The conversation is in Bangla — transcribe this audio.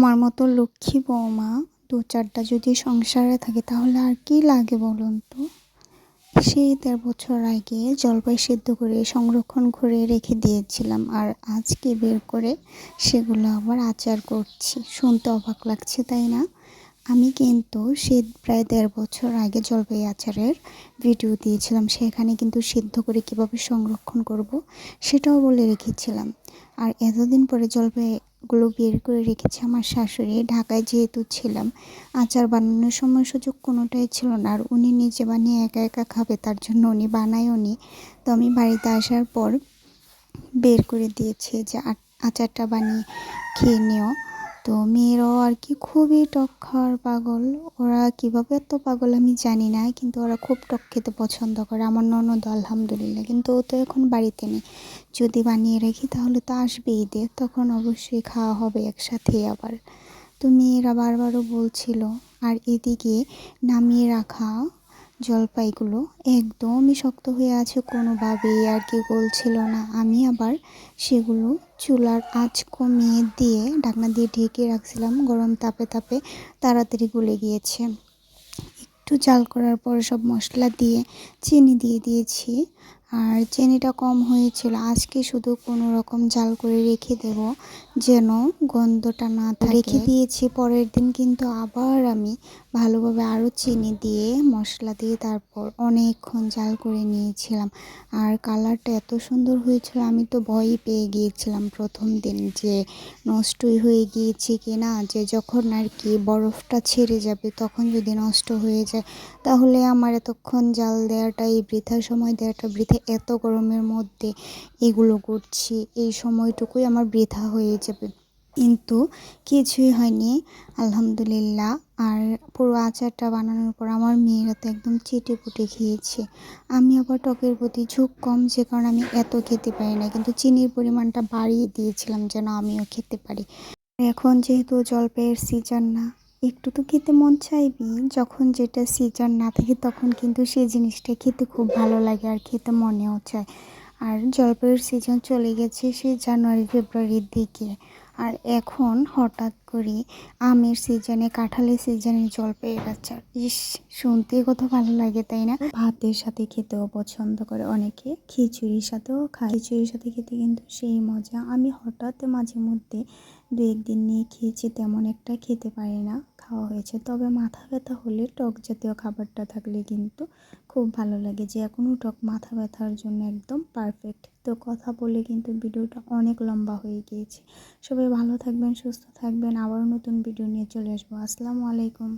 আমার মতো লক্ষ্মী বৌমা দু চারটা যদি সংসারে থাকে, তাহলে আর কি লাগে বলুন তো? সেই দেড় বছর আগে জলপাই সিদ্ধ করে, সংরক্ষণ করে রেখে দিয়েছিলাম। আর আজকে বের করে সেগুলো আবার আচার করছি। শুনতে অবাক লাগছে, তাই না? আমি কিন্তু সে প্রায় দেড় বছর আগে জলপাই আচারের ভিডিও দিয়েছিলাম। সেখানে কিন্তু সিদ্ধ করে কীভাবে সংরক্ষণ করব সেটাও বলে রেখেছিলাম। আর এতদিন পরে জলপাইগুলো বের করে রেখেছে আমার শাশুড়ি। ঢাকায় যেহেতু ছিলাম, আচার বানানোর সময় সুযোগ কোনোটাই ছিল না। আর উনি নিজে বানিয়ে একা একা খাবে, তার জন্য উনি বানায়ও নি। তো আমি বাড়িতে আসার পর বের করে দিয়েছে যে আচারটা বানিয়ে খেয়ে নিও। তো মেয়েরাও আর কি খুবই টক খাওয়ার পাগল। ওরা কীভাবে এত পাগল আমি জানি না, কিন্তু ওরা খুব টক খেতে পছন্দ করে। আমার ননদ আলহামদুলিল্লাহ, কিন্তু ও তো এখন বাড়িতে নেই। যদি বানিয়ে রাখি তাহলে তো আসবে ঈদে তখন অবশ্যই খাওয়া হবে একসাথে আবার। তো মেয়েরা বারবারও বলছিল, আর এদিকে নামিয়ে রাখা জলপাইগুলো একদমই শক্ত হয়ে আছে, কোনোভাবেই আর কি গলছিল না। আমি আবার সেগুলো চুলার আঁচ কমিয়ে দিয়ে ঢাকনা দিয়ে ঢেকে রাখছিলাম, গরম তাপে তাপে তাড়াতাড়ি গলে গিয়েছে। একটু জাল করার পর সব মশলা দিয়ে, চিনি দিয়ে দিয়েছি। আর চিনিটা কম হয়েছিল। আজকে শুধু কোনো রকম জাল করে রেখে দেব যেন গন্ধটা না থাকে। রেখে দিয়েছি, পরের দিন কিন্তু আবার আমি ভালোভাবে আরও চিনি দিয়ে, মশলা দিয়ে তারপর অনেকক্ষণ জাল করে নিয়েছিলাম। আর কালারটা এত সুন্দর হয়েছিল, আমি তো ভয়ই পেয়ে গিয়েছিলাম প্রথম দিন যে নষ্টই হয়ে গিয়েছে কি না, যে যখন আর কি বরফটা ছেড়ে যাবে তখন যদি নষ্ট হয়ে যায়। তাহলে আমার এতক্ষণ জাল দেওয়াটাই বৃথা, সময় দেওয়াটা বৃথা এত গরমের মধ্যে এগুলো করছি, এই সময়টুকুই আমার বৃথা হয়ে যাবে। কিন্তু কিছুই হয়নি, আলহামদুলিল্লাহ। আর পুরো আচারটা বানানোর পর আমার মেয়েরা তো একদম চেটে পুটে খেয়েছে। আমি আবার টকের প্রতি ঝুঁক কম, যে কারণে আমি এত খেতে পারি না। কিন্তু চিনির পরিমাণটা বাড়িয়ে দিয়েছিলাম যেন আমিও খেতে পারি। এখন যেহেতু জলপাইয়ের সিজন না একটু তো খেতে মন চাইবি যখন যেটা সিজন না থাকে তখন কিন্তু সেই জিনিসটা খেতে খুব ভালো লাগে আর খেতে মনেও চায়। আর জলপাইয়ের সিজন চলে গেছে সেই জানুয়ারি, ফেব্রুয়ারির দিকে। আর এখন হঠাৎ করে আমের সিজনে কাঁঠালের সিজনে জলপাইয়ের আচার ইস, শুনতে কত ভালো লাগে, তাই না? ভাতের সাথে খেতেও পছন্দ করে অনেকে। খিচুড়ির সাথেও খায়। খিচুড়ির সাথে খেতে কিন্তু সেই মজা। আমি হঠাৎ মাঝে মধ্যে দু একদিন নিয়ে খেয়েছি, তেমন একটা খেতে পারি না। খাওয়া হয়েছে। তবে মাথা ব্যথা হলে টক জাতীয় খাবারটা থাকলে কিন্তু খুব ভালো লাগে। যে এখনও টক মাথা ব্যথার জন্য একদম পারফেক্ট তো কথা বলে কিন্তু ভিডিওটা অনেক লম্বা হয়ে গিয়েছে। সবাই ভালো থাকবেন, সুস্থ থাকবেন। আবার নতুন ভিডিও নিয়ে চলে আসব। আসসালামু আলাইকুম।